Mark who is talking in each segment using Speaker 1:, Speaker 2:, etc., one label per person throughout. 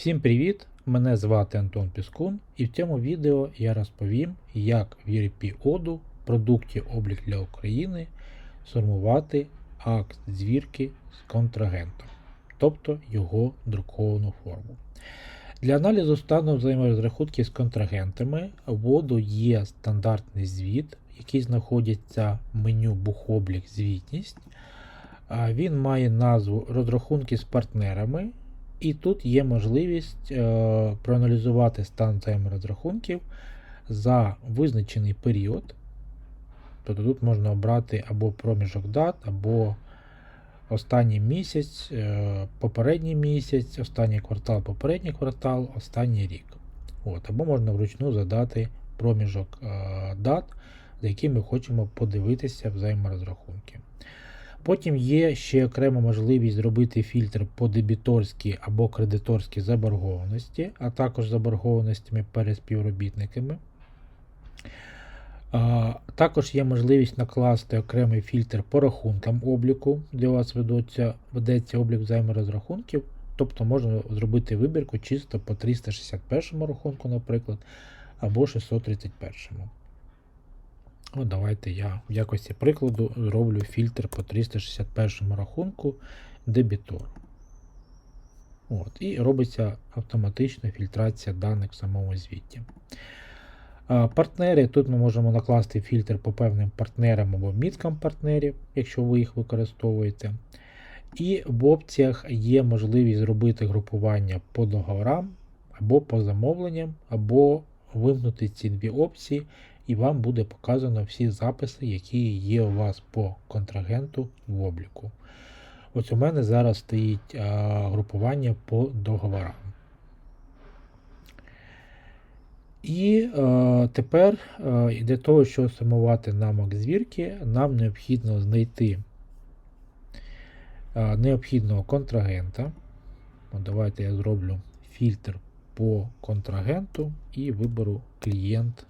Speaker 1: Всім привіт! Мене звати Антон Піскун і в цьому відео я розповім, як в ERP оду продукті облік для України сформувати акт звірки з контрагентом, тобто його друковану форму. Для аналізу стану взаєморозрахунків з контрагентами в оду є стандартний звіт, який знаходиться в меню Бухоблік звітність. Він має назву розрахунки з партнерами, і тут є можливість е, проаналізувати стан взаєморозрахунків за визначений період. Тобто тут можна обрати або проміжок дат, або останній місяць, е, попередній місяць, останній квартал, попередній квартал, останній рік. От, або можна вручну задати проміжок е, дат, за якими ми хочемо подивитися взаєморозрахунки. Потім є ще окрема можливість зробити фільтр по дебіторській або кредиторській заборгованості, а також заборгованостями перед співробітниками. Також є можливість накласти окремий фільтр по рахункам обліку, де у вас ведеться, ведеться облік взаєморозрахунків. Тобто можна зробити вибірку чисто по 361 рахунку, наприклад, або 631. От давайте я в якості прикладу зроблю фільтр по 361 рахунку дебітор. От, І робиться автоматична фільтрація даних в самому звіті. Партнери. Тут ми можемо накласти фільтр по певним партнерам або міткам партнерів, якщо ви їх використовуєте. І в опціях є можливість зробити групування по договорам, або по замовленням, або вимкнути ці дві опції і вам буде показано всі записи, які є у вас по контрагенту в обліку. Ось у мене зараз стоїть групування по договорам. І а, тепер а, для того, щоб сумувати намок звірки, нам необхідно знайти а, необхідного контрагента. От Давайте я зроблю фільтр по контрагенту і виберу клієнт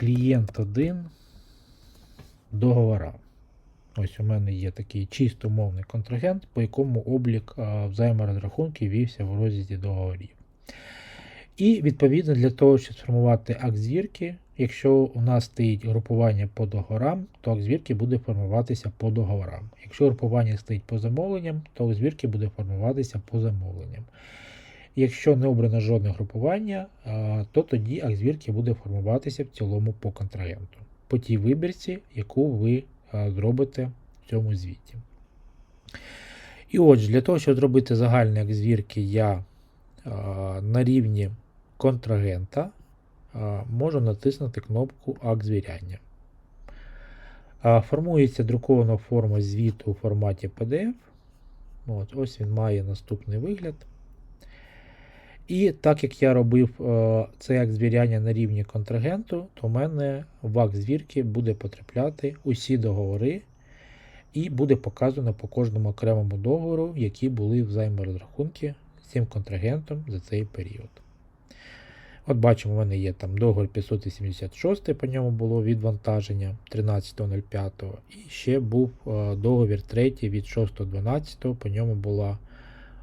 Speaker 1: клієнт 1 договора. Ось у мене є такий чисто умовний контрагент, по якому облік взаєморозрахунків вівся в розділі договорів. І відповідно для того, щоб сформувати акт звірки, якщо у нас стоїть групування по договорам, то акт звірки буде формуватися по договорам. Якщо групування стоїть по замовленням, то акт звірки буде формуватися по замовленням. Якщо не обрано жодне групування, то тоді акт звірки буде формуватися в цілому по контрагенту, по тій вибірці, яку ви зробите в цьому звіті. І отже, для того, щоб зробити загальний акт я на рівні контрагента можу натиснути кнопку Акт. Формується друкована форма звіту у форматі PDF. От, Ось він має наступний вигляд. І так як я робив е, цей акт звіряння на рівні контрагенту, то в мене в акт звірки буде потрапляти усі договори, і буде показано по кожному окремому договору, які були взаєморозрахунки з цим контрагентом за цей період. От бачимо, у мене є там договор 586, по ньому було відвантаження 13.05. І ще був е, договір 3 від 6.12, по ньому була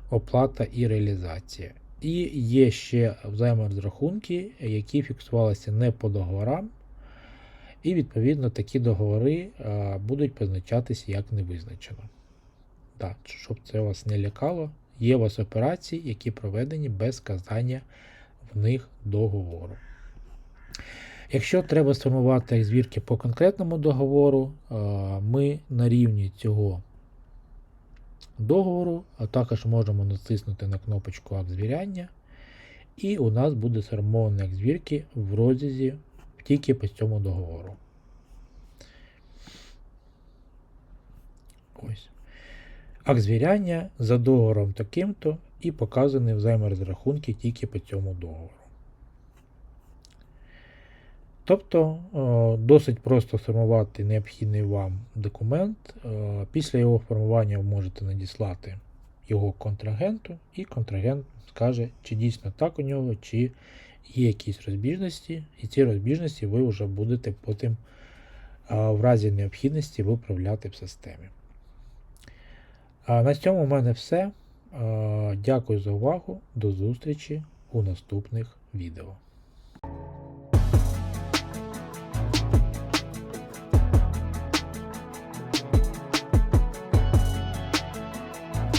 Speaker 1: оплата і реалізація. І є ще взаєморозрахунки, які фіксувалися не по договорам. І, відповідно, такі договори будуть позначатися як невизначено. Так, щоб це вас не лякало, є у вас операції, які проведені без сказання в них договору. Якщо треба сформувати звірки по конкретному договору, ми на рівні цього договору, а також можемо натиснути на кнопочку Акт звіряння. І у нас буде сформований акт звірки в розрізі тільки по цьому договору. Ось. Акт за договором таким-то і показані взаєморозрахунки тільки по цьому договору. Тобто досить просто сформувати необхідний вам документ. Після його формування ви можете надіслати його контрагенту, і контрагент скаже, чи дійсно так у нього, чи є якісь розбіжності, і ці розбіжності ви вже будете потім в разі необхідності виправляти в системі. На цьому в мене все. Дякую за увагу. До зустрічі у наступних відео.